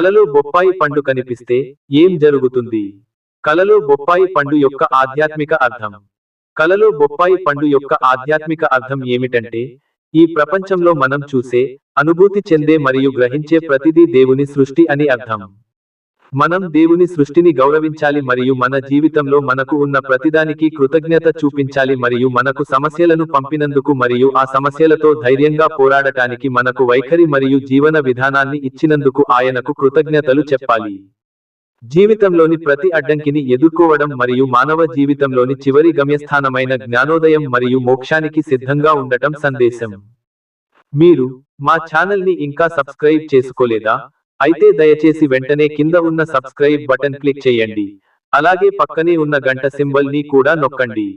కలలో బొప్పాయి పండు కనిపిస్తే ఏం జరుగుతుంది? కలలో బొప్పాయి పండు యొక్క ఆధ్యాత్మిక అర్థం. కలలో బొప్పాయి పండు యొక్క ఆధ్యాత్మిక అర్థం ఏమిటంటే ఈ ప్రపంచంలో మనం చూసే అనుభూతి చెందే మరియు గ్రహించే ప్రతిదీ దేవుని సృష్టి అని అర్థం. మనం దేవుని సృష్టిని గౌరవించాలి మరియు మన జీవితంలో మనకు ఉన్న ప్రతిదానికి కృతజ్ఞత చూపించాలి మరియు మనకు సమస్యలను పంపినందుకు మరియు ఆ సమస్యలతో ధైర్యంగా పోరాడటానికి మనకు వైఖరి మరియు జీవన విధానాన్ని ఇచ్చినందుకు ఆయనకు కృతజ్ఞతలు చెప్పాలి. జీవితంలోని ప్రతి అడ్డంకిని ఎదుర్కోవడం మరియు మానవ జీవితంలోని చివరి గమ్యస్థానమైన జ్ఞానోదయం మరియు మోక్షానికి సిద్ధంగా ఉండటం సందేశం. మీరు మా ఛానల్ని ఇంకా సబ్స్క్రైబ్ చేసుకోలేదా? అయితే దయచేసి వెంటనే కింద ఉన్న సబ్స్క్రైబ్ బటన్ క్లిక్ చేయండి. అలాగే పక్కనే ఉన్న గంట సింబల్ని కూడా నొక్కండి.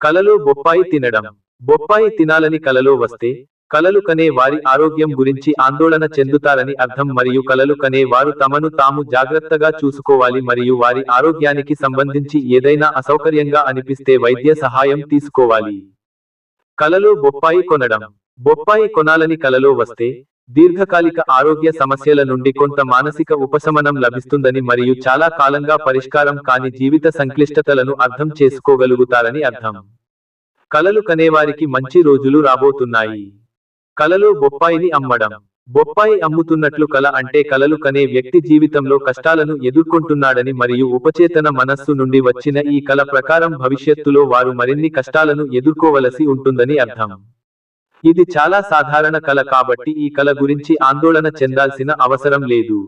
కలలో బొప్పాయి తినడం. బొప్పాయి తినాలని కలలో వస్తే కలలు కనే వారి ఆరోగ్యం గురించి ఆందోళన చెందుతారని అర్థం మరియు కలలు కనే వారు తమను తాము జాగ్రత్తగా చూసుకోవాలి మరియు వారి ఆరోగ్యానికి సంబంధించి ఏదైనా అసౌకర్యంగా అనిపిస్తే వైద్య సహాయం తీసుకోవాలి. కలలో బొప్పాయి కొనడం. బొప్పాయి కొనాలని కలలో వస్తే దీర్ఘకాలిక ఆరోగ్య సమస్యల నుండి కొంత మానసిక ఉపశమనం లభిస్తుందని మరియు చాలా కాలంగా పరిష్కారం కాని జీవిత సంక్లిష్టతలను అర్థం చేసుకోగలుగుతారని అర్థం. కలలు కనేవారికి మంచి రోజులు రాబోతున్నాయి. కలలో బొప్పాయిని అమ్మడం. బొప్పాయి అమ్ముతున్నట్లు కల అంటే కలలు కనే వ్యక్తి జీవితంలో కష్టాలను ఎదుర్కొంటున్నాడని మరియు ఉపచేతన మనస్సు నుండి వచ్చిన ఈ కల ప్రకారం భవిష్యత్తులో వారు మరిన్ని కష్టాలను ఎదుర్కోవలసి ఉంటుందని అర్థం. ఇది చాలా సాధారణ కల కాబట్టి ఈ కల గురించి ఆందోళన చెందాల్సిన అవసరం లేదు.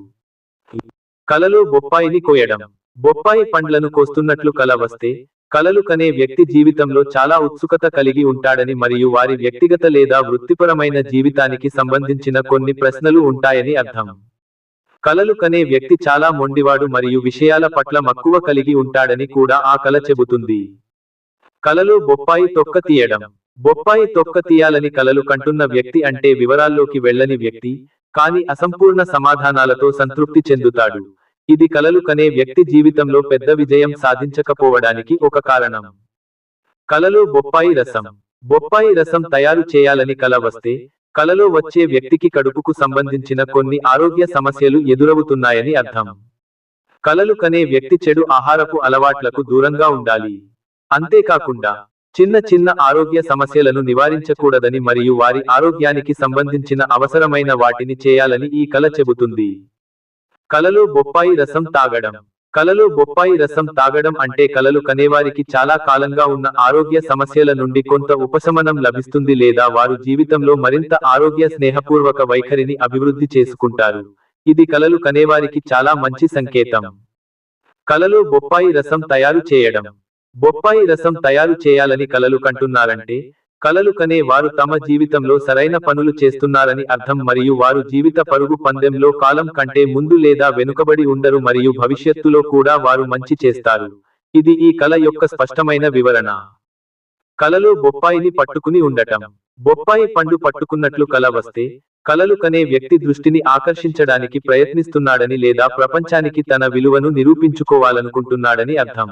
కలలో బొప్పాయిని కోయడం. బొప్పాయి పండ్లను కోస్తున్నట్లు కల వస్తే కలలు కనే వ్యక్తి జీవితంలో చాలా ఉత్సుకత కలిగి ఉంటాడని మరియు వారి వ్యక్తిగత లేదా వృత్తిపరమైన జీవితానికి సంబంధించిన కొన్ని ప్రశ్నలు ఉంటాయని అర్థం. కలలు కనే వ్యక్తి చాలా మొండివాడు మరియు విషయాల పట్ల మక్కువ కలిగి ఉంటాడని కూడా ఆ కల చెబుతుంది. కలలో బొప్పాయి తొక్క తీయడం. బొప్పాయి తొక్క తీయాలని కలలు కంటున్న వ్యక్తి అంటే వివరాల్లోకి వెళ్ళని వ్యక్తి కాని అసంపూర్ణ సమాధానాలతో సంతృప్తి చెందుతాడు. ఇది కలలు కనే వ్యక్తి జీవితంలో పెద్ద విజయం సాధించకపోవడానికి ఒక కారణం. కలలో బొప్పాయి రసం. బొప్పాయి రసం తయారు చేయాలని కల వస్తే కలలో వచ్చే వ్యక్తికి కడుపుకు సంబంధించిన కొన్ని ఆరోగ్య సమస్యలు ఎదురవుతున్నాయని అర్థం. కలలు కనే వ్యక్తి చెడు ఆహారపు అలవాట్లకు దూరంగా ఉండాలి. అంతేకాకుండా చిన్న చిన్న ఆరోగ్య సమస్యలను నివారించకూడదని మరియు వారి ఆరోగ్యానికి సంబంధించిన అవసరమైన వాటిని చేయాలని ఈ కళ చెబుతుంది. కలలో బొప్పాయి రసం తాగడం. కలలో బొప్పాయి రసం తాగడం అంటే కలలు కనేవారికి చాలా కాలంగా ఉన్న ఆరోగ్య సమస్యల నుండి కొంత ఉపశమనం లభిస్తుంది లేదా వారు జీవితంలో మరింత ఆరోగ్య స్నేహపూర్వక వైఖరిని అభివృద్ధి చేసుకుంటారు. ఇది కలలు కనేవారికి చాలా మంచి సంకేతం. కలలో బొప్పాయి రసం తయారు చేయడం. బొప్పాయి రసం తయారు చేయాలని కలలు కంటున్నారంటే కలలు కనే వారు తమ జీవితంలో సరైన పనులు చేస్తున్నారని అర్థం మరియు వారు జీవిత పరుగు పందెంలో కాలం కంటే ముందు లేదా వెనుకబడి ఉండరు మరియు భవిష్యత్తులో కూడా వారు మంచి చేస్తారు. ఇది ఈ కళ యొక్క స్పష్టమైన వివరణ. కలలో బొప్పాయిని పట్టుకుని ఉండటం. బొప్పాయి పండు పట్టుకున్నట్లు కల వస్తే కలలు కనే వ్యక్తి దృష్టిని ఆకర్షించడానికి ప్రయత్నిస్తున్నాడని లేదా ప్రపంచానికి తన విలువను నిరూపించుకోవాలనుకుంటున్నాడని అర్థం.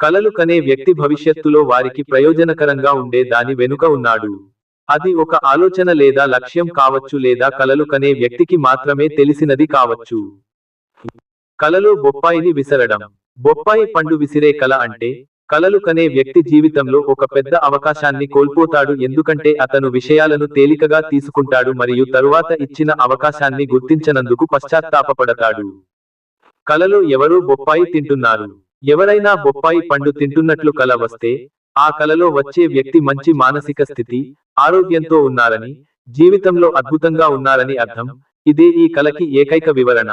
కలలు కనే వ్యక్తి భవిష్యత్తులో వారికి ప్రయోజనకరంగా ఉండే దాని వెనుక ఉన్నాడు. అది ఒక ఆలోచన లేదా లక్ష్యం కావచ్చు లేదా కలలు కనే వ్యక్తికి మాత్రమే తెలిసినది కావచ్చు. కలలో బొప్పాయిని విసరడం. బొప్పాయి పండు విసిరే కల అంటే కలలు కనే వ్యక్తి జీవితంలో ఒక పెద్ద అవకాశాన్ని కోల్పోతాడు ఎందుకంటే అతను విషయాలను తేలికగా తీసుకుంటాడు మరియు తరువాత ఇచ్చిన అవకాశాన్ని గుర్తించనందుకు పశ్చాత్తాపపడతాడు. కలలో ఎవరో బొప్పాయి తింటున్నారు. ఎవరైనా బొప్పాయి పండు తింటున్నట్లు కల వస్తే ఆ కలలో వచ్చే వ్యక్తి మంచి మానసిక స్థితి ఆరోగ్యంతో ఉన్నారని జీవితంలో అద్భుతంగా ఉన్నారని అర్థం ఇదే ఈ కలకి ఏకైక వివరణ.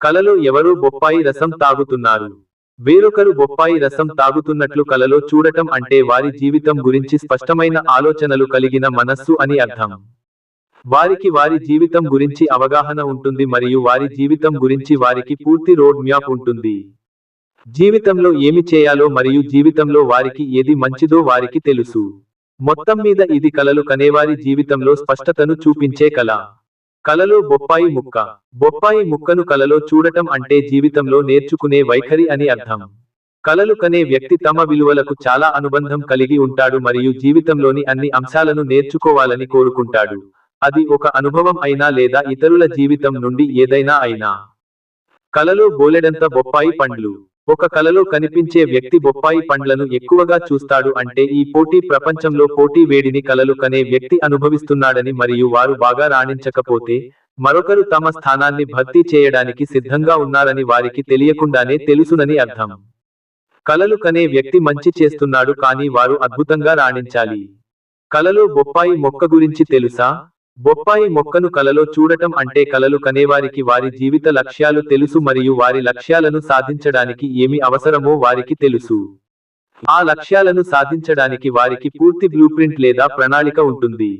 కలలో ఎవరూ బొప్పాయి రసం తాగుతున్నారు. వేరొకరు బొప్పాయి రసం తాగుతున్నట్లు కలలో చూడటం అంటే వారి జీవితం గురించి స్పష్టమైన ఆలోచనలు కలిగిన మనస్సు అని అర్థం. వారికి వారి జీవితం గురించి అవగాహన ఉంటుంది మరియు వారి జీవితం గురించి వారికి పూర్తి రోడ్ మ్యాప్ ఉంటుంది. జీవితంలో ఏమి చేయాలో మరియు జీవితంలో వారికి ఏది మంచిదో వారికి తెలుసు. మొత్తం మీద ఇది కలలు కనేవారి జీవితంలో స్పష్టతను చూపించే కళ. కలలో బొప్పాయి ముక్క. బొప్పాయి ముక్కను కలలో చూడటం అంటే జీవితంలో నేర్చుకునే వైఖరి అని అర్థం. కలలు కనే వ్యక్తి తమ విలువలకు చాలా అనుబంధం కలిగి ఉంటాడు మరియు జీవితంలోని అన్ని అంశాలను నేర్చుకోవాలని కోరుకుంటాడు. అది ఒక అనుభవం అయినా లేదా ఇతరుల జీవితం నుండి ఏదైనా అయినా. కలలో బోలెడంత బొప్పాయి పండ్లు. ఒక కలలో కనిపించే వ్యక్తి బొప్పాయి పండ్లను ఎక్కువగా చూస్తాడు అంటే ఈ పోటీ ప్రపంచంలో పోటీ వేడిని కలలు కనే వ్యక్తి అనుభవిస్తున్నాడని మరియు వారు బాగా రాణించకపోతే మరొకరు తమ స్థానాన్ని భర్తీ చేయడానికి సిద్ధంగా ఉన్నారని వారికి తెలియకుండానే తెలుసునని అర్థం. కలలు కనే వ్యక్తి మంచి చేస్తున్నాడు కానీ వారు అద్భుతంగా రాణించాలి. కలలో బొప్పాయి మొక్క గురించి తెలుసా? బొప్పాయి మొక్కను కలలో చూడటం అంటే కలలు కనేవారికి వారి జీవిత లక్ష్యాలు తెలుసు మరియు వారి లక్ష్యాలను సాధించడానికి ఏమి అవసరమో వారికి తెలుసు. ఆ లక్ష్యాలను సాధించడానికి వారికి పూర్తి బ్లూప్రింట్ లేదా ప్రణాళిక ఉంటుంది.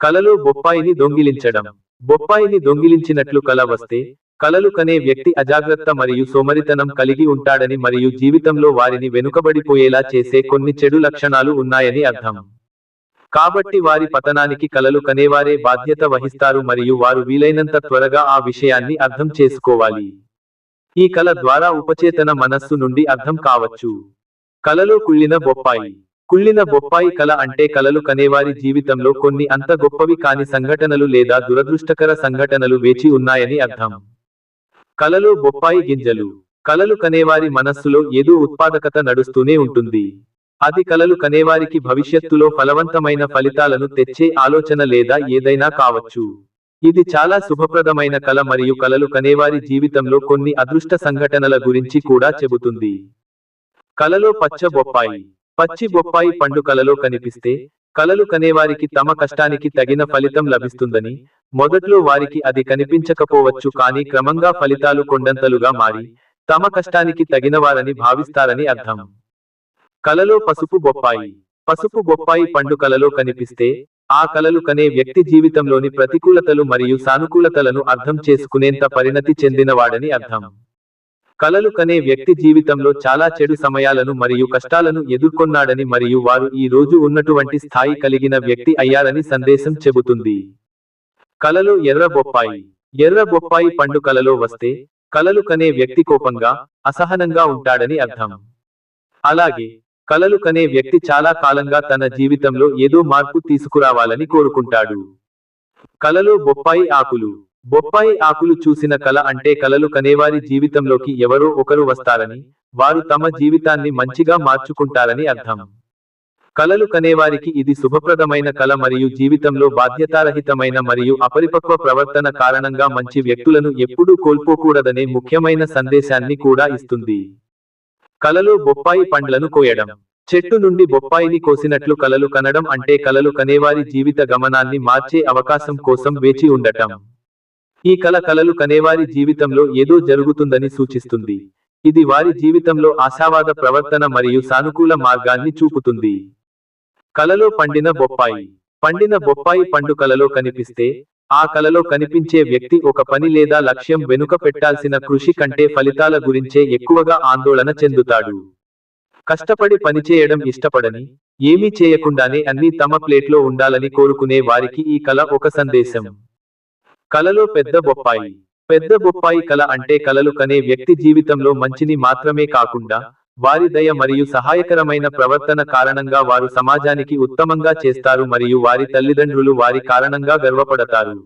కలలో బొప్పాయిని దొంగిలించడం. బొప్పాయిని దొంగిలించినట్లు కల వస్తే కలలు కనే వ్యక్తి అజాగ్రత్త మరియు సోమరితనం కలిగి ఉంటాడని మరియు జీవితంలో వారిని వెనుకబడిపోయేలా చేసే కొన్ని చెడు లక్షణాలు ఉన్నాయని అర్థం. కాబట్టి వారి పతనానికి కలలు కనేవారే బాధ్యత వహిస్తారు మరియు వారు వీలైనంత త్వరగా ఆ విషయాన్ని అర్థం చేసుకోవాలి. ఈ కల ద్వారా ఉపచేతన మనస్సు నుండి అర్థం కావచ్చు. కలలో కుళ్ళిన బొప్పాయి. కుళ్ళిన బొప్పాయి కల అంటే కలలు కనేవారి జీవితంలో కొన్ని అంత గొప్పవి కాని సంఘటనలు లేదా దురదృష్టకర సంఘటనలు వేచి ఉన్నాయని అర్థం. కలలో బొప్పాయి గింజలు. కలలు కనేవారి మనస్సులో ఏదో ఉత్పాదకత నడుస్తూనే ఉంటుంది. అది కలలు కనేవారికి భవిష్యత్తులో ఫలవంతమైన ఫలితాలను తెచ్చే ఆలోచన లేదా ఏదైనా కావచ్చు. ఇది చాలా శుభప్రదమైన కల మరియు కలలు కనేవారి జీవితంలో కొన్ని అదృష్ట సంఘటనల గురించి కూడా చెబుతుంది. కలలో పచ్చ బొప్పాయి. పచ్చి బొప్పాయి పండు కలలో కనిపిస్తే కలలు కనేవారికి తమ కష్టానికి తగిన ఫలితం లభిస్తుందని మొదట్లో వారికి అది కనిపించకపోవచ్చు కానీ క్రమంగా ఫలితాలు కొండంతలుగా మారి తమ కష్టానికి తగినవారని భావిస్తారని అర్థం. కలలో పసుపు బొప్పాయి. పసుపు బొప్పాయి పండు కలలో కనిపిస్తే ఆ కలలు కనే వ్యక్తి జీవితంలోని ప్రతికూలతలు మరియు సానుకూలతలను అర్థం చేసుకునేంత పరిణతి చెందినవాడని అర్థం. కలలు కనే వ్యక్తి జీవితంలో చాలా చెడు సమయాలను మరియు కష్టాలను ఎదుర్కొన్నాడని మరియు వారు ఈ రోజు ఉన్నటువంటి స్థాయి కలిగిన వ్యక్తి అయ్యారని సందేశం చెబుతుంది. కలలో ఎర్ర బొప్పాయి. ఎర్ర బొప్పాయి పండు కలలో వస్తే కలలు కనే వ్యక్తి కోపంగా అసహనంగా ఉంటాడని అర్థం. అలాగే కలలు కనే వ్యక్తి చాలా కాలంగా తన జీవితంలో ఏదో మార్పు తీసుకురావాలని కోరుకుంటాడు. కలలో బొప్పాయి ఆకులు. బొప్పాయి ఆకులు చూసిన కల అంటే కలలు కనేవారి జీవితంలోకి ఎవరో ఒకరు వస్తారని వారు తమ జీవితాన్ని మంచిగా మార్చుకుంటారని అర్థం. కలలు కనేవారికి ఇది శుభప్రదమైన కల మరియు జీవితంలో బాధ్యతారహితమైన మరియు అపరిపక్వ ప్రవర్తన కారణంగా మంచి వ్యక్తులను ఎప్పుడూ కోల్పోకూడదనే ముఖ్యమైన సందేశాన్ని కూడా ఇస్తుంది. కలలో బొప్పాయి పండ్లను కోయడం. చెట్టు నుండి బొప్పాయిని కోసినట్లు కలలు కనడం అంటే కలలు కనేవారి జీవిత గమనాన్ని మార్చే అవకాశం కోసం వేచి ఉండటం. ఈ కల కలలు కనేవారి జీవితంలో ఏదో జరుగుతుందని సూచిస్తుంది. ఇది వారి జీవితంలో ఆశావాద ప్రవర్తన మరియు సానుకూల మార్గాన్ని చూపుతుంది. కలలో పండిన బొప్పాయి. పండిన బొప్పాయి పండు కలలో కనిపిస్తే ఆ కలలో కనిపించే వ్యక్తి ఒక పని లేదా లక్ష్యం వెనుక పెట్టాల్సిన కృషి కంటే ఫలితాల గురించే ఎక్కువగా ఆందోళన చెందుతాడు. కష్టపడి పనిచేయడం ఇష్టపడని ఏమీ చేయకుండానే అన్ని తమ ప్లేట్లో ఉండాలని కోరుకునే వారికి ఈ కళ ఒక సందేశం. కలలో పెద్ద బొప్పాయి. పెద్ద బొప్పాయి కళ అంటే కలలు కనే వ్యక్తి జీవితంలో మంచిని మాత్రమే కాకుండా వారి దయ మరియు సహాయకరమైన ప్రవర్తన కారణంగా వారు సమాజానికి ఉత్తమంగా చేస్తారు మరియు వారి తల్లిదండ్రులు వారి కారణంగా గర్వపడతారు.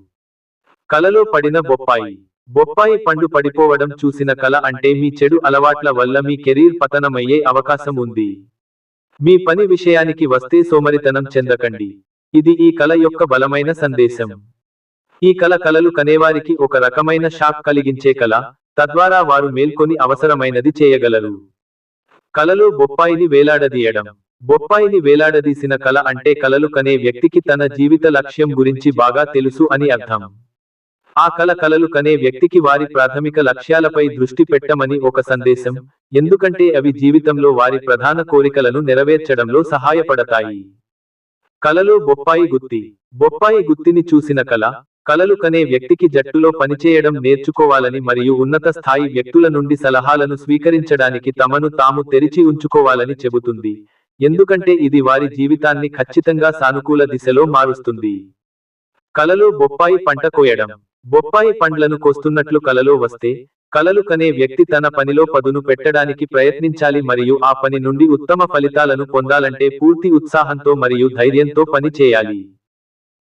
కలలో పడిన బొప్పాయి. బొప్పాయి పండు పడిపోవడం చూసిన కళ అంటే మీ చెడు అలవాట్ల వల్ల మీ కెరీర్ పతనమయ్యే అవకాశం ఉంది. మీ పని విషయానికి వస్తే సోమరితనం చెందకండి. ఇది ఈ కల యొక్క బలమైన సందేశం. ఈ కళ కలలు కనేవారికి ఒక రకమైన షాక్ కలిగించే కళ తద్వారా వారు మేల్కొని అవసరమైనది చేయగలరు. కలలో బొప్పాయిని వేలాడదీయడం. బొప్పాయిని వేలాడదీసిన కళ అంటే కలలు కనే వ్యక్తికి తన జీవిత లక్ష్యం గురించి బాగా తెలుసు అని అర్థం. ఆ కళ కలలు కనే వ్యక్తికి వారి ప్రాథమిక లక్ష్యాలపై దృష్టి పెట్టమని ఒక సందేశం ఎందుకంటే అవి జీవితంలో వారి ప్రధాన కోరికలను నెరవేర్చడంలో సహాయపడతాయి. కలలో బొప్పాయి గుత్తి. బొప్పాయి గుత్తిని చూసిన కళ కలలు కనే వ్యక్తికి జట్టులో పనిచేయడం నేర్చుకోవాలని మరియు ఉన్నత స్థాయి వ్యక్తుల నుండి సలహాలను స్వీకరించడానికి తమను తాము తెరిచి ఉంచుకోవాలని చెబుతుంది. ఎందుకంటే ఇది వారి జీవితాన్ని ఖచ్చితంగా సానుకూల దిశలో మారుస్తుంది. కలలో బొప్పాయి పంట కోయడం. బొప్పాయి పండ్లను కోస్తున్నట్లు కలలో వస్తే కలలు కనే వ్యక్తి తన పనిలో పదును పెట్టడానికి ప్రయత్నించాలి మరియు ఆ పని నుండి ఉత్తమ ఫలితాలను పొందాలంటే పూర్తి ఉత్సాహంతో మరియు ధైర్యంతో పని చేయాలి.